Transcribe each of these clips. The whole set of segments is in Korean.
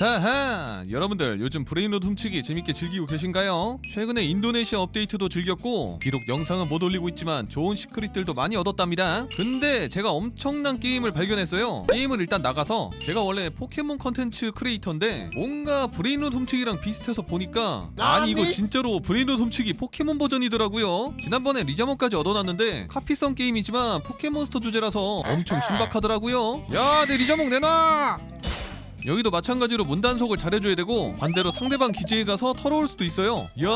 아사하! 여러분들 요즘 브레인로드 훔치기 재밌게 즐기고 계신가요? 최근에 인도네시아 업데이트도 즐겼고 비록 영상은 못 올리고 있지만 좋은 시크릿들도 많이 얻었답니다. 근데 제가 엄청난 게임을 발견했어요. 게임을 일단 나가서 제가 원래 포켓몬 컨텐츠 크리에이터인데 뭔가 브레인로드 훔치기랑 비슷해서 보니까 아니 이거 진짜로 브레인로드 훔치기 포켓몬 버전이더라고요. 지난번에 리자몬까지 얻어놨는데 카피성 게임이지만 포켓몬스터 주제라서 엄청 신박하더라고요. 야내 리자몽 내놔 여기도 마찬가지로 문단속을 잘해줘야 되고 반대로 상대방 기지에 가서 털어올 수도 있어요. 이야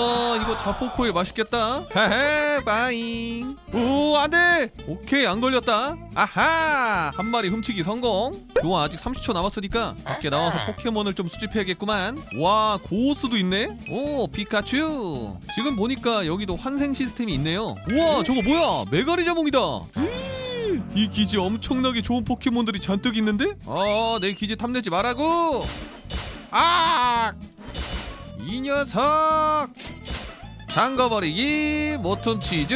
이거 자포코일 맛있겠다. 헤헤 바잉. 오 안돼! 오케이 안 걸렸다. 아하! 한 마리 훔치기 성공. 좋아 아직 30초 남았으니까 밖에 나와서 포켓몬을 좀 수집해야겠구만. 와 고스도 있네? 오 피카츄. 지금 보니까 여기도 환생 시스템이 있네요. 우와 저거 뭐야? 메가리 자몽이다 이 기지 엄청나게 좋은 포켓몬들이 잔뜩 있는데? 어, 내 기지 탐내지 말라고! 아! 이 녀석! 잠가버리기 모툼 치즈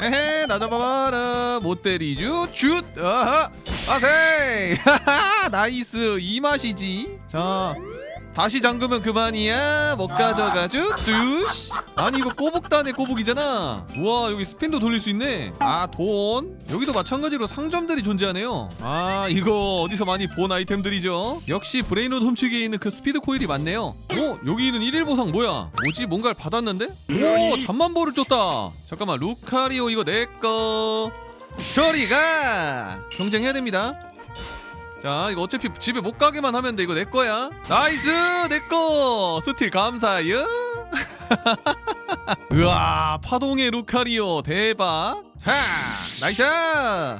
헤헤 나 잡아봐라 못 때리죠 슛 아하 아세 나이스 이 맛이지 자 다시 잠그면 그만이야. 못 가져가죠? 뚜시. 아니 이거 꼬북단의 꼬북이잖아. 우와 여기 스핀도 돌릴 수 있네. 아 돈. 여기도 마찬가지로 상점들이 존재하네요. 아 이거 어디서 많이 본 아이템들이죠? 역시 브레인로드 훔치기에 있는 그 스피드 코일이 많네요. 오 여기는 1일 보상 뭐야? 뭐지? 뭔가를 받았는데? 오 잠만보를 줬다. 잠깐만 루카리오 이거 내꺼 저리 가! 경쟁해야 됩니다 자 이거 어차피 집에 못 가게만 하면 돼. 이거 내 거야. 나이스! 내 거! 스틸 감사요 으아 파동의 루카리오 대박. 하 나이스!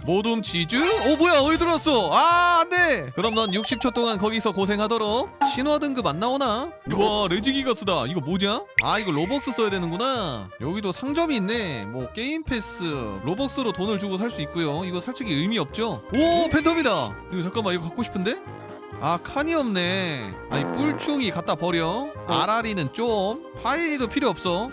모둠 치즈 오 뭐야 어디 들어왔어? 아 안돼! 그럼 넌 60초 동안 거기서 고생하도록. 신화 등급 안 나오나? 우와 레지기가 쓰다. 이거 뭐냐? 아 이거 로벅스 써야 되는구나. 여기도 상점이 있네. 뭐 게임 패스. 로벅스로 돈을 주고 살 수 있고요. 이거 솔직히 의미 없죠? 오 팬텀이다. 이거 잠깐만 이거 갖고 싶은데 아 칸이 없네. 아니 뿔충이 갖다 버려. 아라리는 좀 파이도 필요 없어.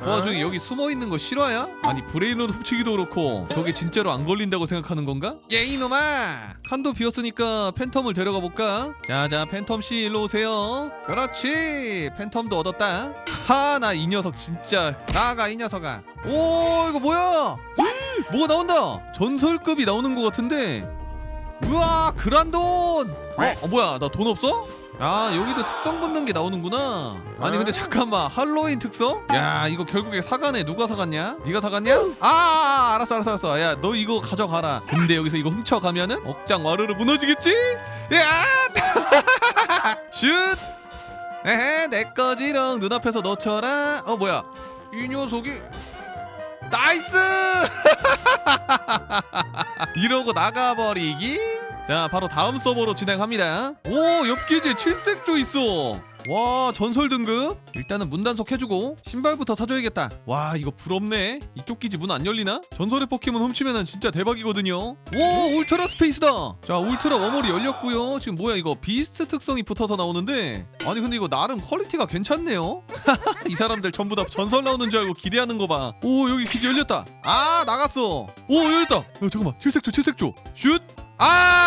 그 와중에 여기 숨어 있는 거 실화야? 아니 브레인로드 훔치기도 그렇고 저게 진짜로 안 걸린다고 생각하는 건가? 예 이놈아! 칸도 비었으니까 팬텀을 데려가 볼까? 자자 팬텀 씨 일로 오세요. 그렇지! 팬텀도 얻었다. 하나 이 녀석 진짜. 나가 이 녀석아. 오 이거 뭐야? 뭐가 나온다? 전설급이 나오는 것 같은데 우와 그란돈 어, 어 뭐야 나 돈 없어? 아 여기도 특성 붙는 게 나오는구나 아니 근데 잠깐만 할로윈 특성? 야 이거 결국에 사가네 누가 사갔냐? 네가 사갔냐? 아 알았어 알았어 알았어 야 너 이거 가져가라 근데 여기서 이거 훔쳐가면은 억장 와르르 무너지겠지? 야! 슛! 에헤 내 거지롱 눈앞에서 놓쳐라 어 뭐야 이 녀석이 나이스! 이러고 나가버리기? 자 바로 다음 서버로 진행합니다. 오 엽기지 칠색조 있어 와 전설 등급. 일단은 문 단속 해주고 신발부터 사줘야겠다. 와 이거 부럽네. 이쪽 기지 문 안 열리나? 전설의 포켓몬 훔치면은 진짜 대박이거든요. 오 울트라 스페이스다. 자 울트라 워머리 열렸고요. 지금 뭐야 이거 비스트 특성이 붙어서 나오는데? 아니 근데 이거 나름 퀄리티가 괜찮네요. 이 사람들 전부 다 전설 나오는 줄 알고 기대하는 거봐오 여기 기지 열렸다. 아 나갔어. 오 열렸다. 어, 잠깐만. 칠색조 칠색조. 슛. 아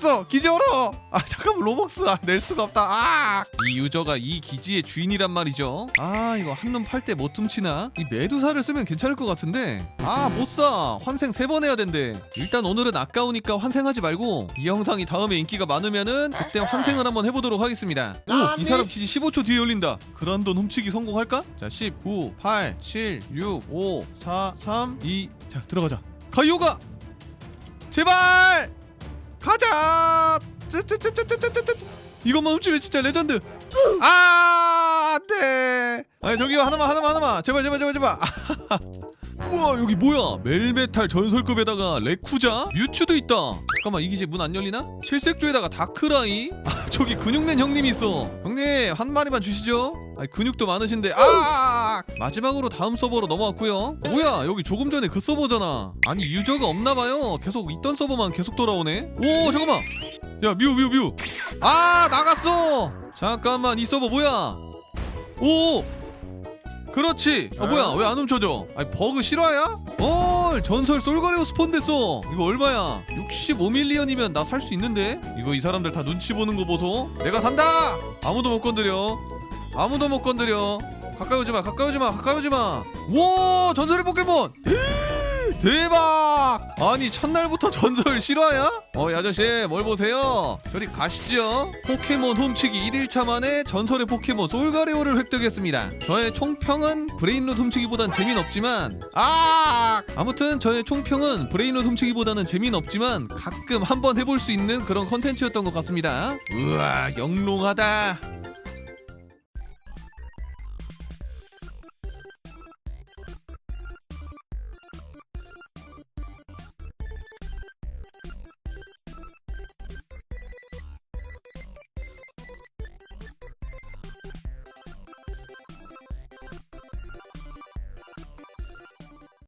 다쳤어. 기지 열어 아 잠깐만 로벅스. 아, 낼 수가 없다. 아 이 유저가 이 기지의 주인이란 말이죠. 아 이거 한눈 팔 때 못 훔치나? 이 메두사를 쓰면 괜찮을 것 같은데. 아 못사. 환생 세 번 해야 된대. 일단 오늘은 아까우니까 환생하지 말고 이 영상이 다음에 인기가 많으면은 그때 환생을 한번 해보도록 하겠습니다. 오이 사람 기지 15초 뒤에 열린다. 그란돈 훔치기 성공할까? 자19 8 7 6 5 4 3 2 자 들어가자. 가요가! 제발 가자! 이것만 훔치면 진짜 레전드. 아, 안 돼. 아니 저기요 하나만 하나만 하나만. 제발 제발 제발 제발. 우와 여기 뭐야? 멜메탈 전설급에다가 레쿠자, 뮤츠도 있다. 잠깐만 이 기지 문안 열리나? 칠색조에다가 다크라이. 아 저기 근육맨 형님 있어. 형님 한 마리만 주시죠. 아 근육도 많으신데. 아 마지막으로 다음 서버로 넘어왔고요. 뭐야 여기 조금 전에 그 서버잖아. 아니 유저가 없나봐요. 계속 있던 서버만 계속 돌아오네. 오 잠깐만. 야 뮤 뮤 뮤. 아 나갔어. 잠깐만 이 서버 뭐야? 오. 그렇지. 아 뭐야? 왜 안 훔쳐져 아니 버그 실화야? 어 전설 솔가레오 스폰 됐어. 이거 얼마야? 65밀리언이면 나 살 수 있는데? 이거 이 사람들 다 눈치 보는 거 보소. 내가 산다! 아무도 못 건드려. 아무도 못 건드려. 가까이 오지 마 가까이 오지 마 가까이 오지 마 와 전설의 포켓몬! 대박! 아니 첫날부터 전설 실화야? 어, 이 아저씨 뭘 보세요? 저리 가시죠. 포켓몬 훔치기 1일차 만에 전설의 포켓몬 솔가레오를 획득했습니다. 저의 총평은 브레인롯 훔치기보단 재미는 없지만 아! 아무튼 저의 총평은 브레인롯 훔치기보다는 재미는 없지만 가끔 한번 해볼 수 있는 그런 컨텐츠였던 것 같습니다. 우와 영롱하다.